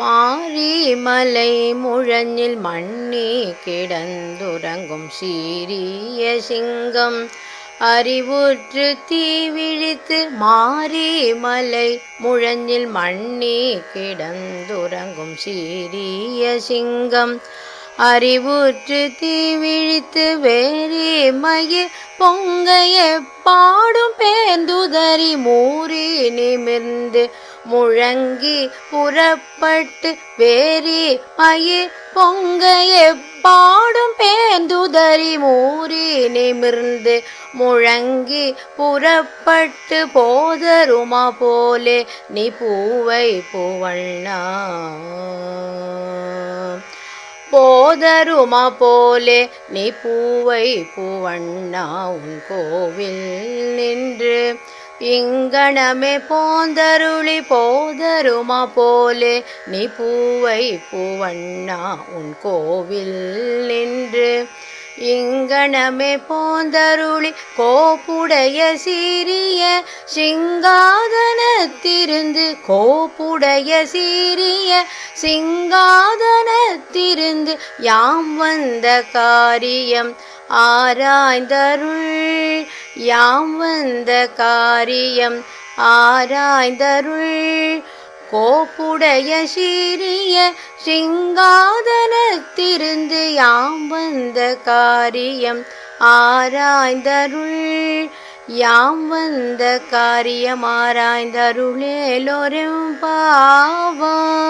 மாரிமலை முழஞ்சில் மண்ணே கிடந்துறங்கும் சீரிய சிங்கம். அறிவுற்று தீவிழித்து மாரிமலை முழஞ்சில் மண்ணே கிடந்துறங்கும் சீரிய சிங்கம். அறிவுற்று தீவிழித்து வேறே மயிர் பொங்கைய பாடும் பேந்துதறி மூறி நிமிர்ந்து முழங்கி புறப்பட்டு வேறி மயிர் பொங்க எப்பாடும் பேந்துதறி மூறி நிமிர்ந்து முழங்கி புறப்பட்டு போதருமா போலே நீ பூவை பூவண்ணா. போதருமா போலே நீ பூவை பூவண்ணா. உன் கோவில் இங்கனமே போந்தருளி போதருமா போலே நீ பூவை பூவண்ணா உன் கோவில் நின்று. இங்கனமே போந்தருளி கோப்புடைய சீரிய சிங்காதனத்திருந்து கோப்புடைய சீரிய சிங்காதனத்திருந்து யாம் வந்த காரியம். ஆராய்ந்தருள் யாம் வந்த காரியம் ஆராய்ந்தருள். கோப்புடைய சீரிய சிங்காதனத்திருந்து யாம் வந்த காரியம் ஆராய்ந்தருள். யாம் வந்த காரியம் ஆராய்ந்தருளேலோரும் பாவாய்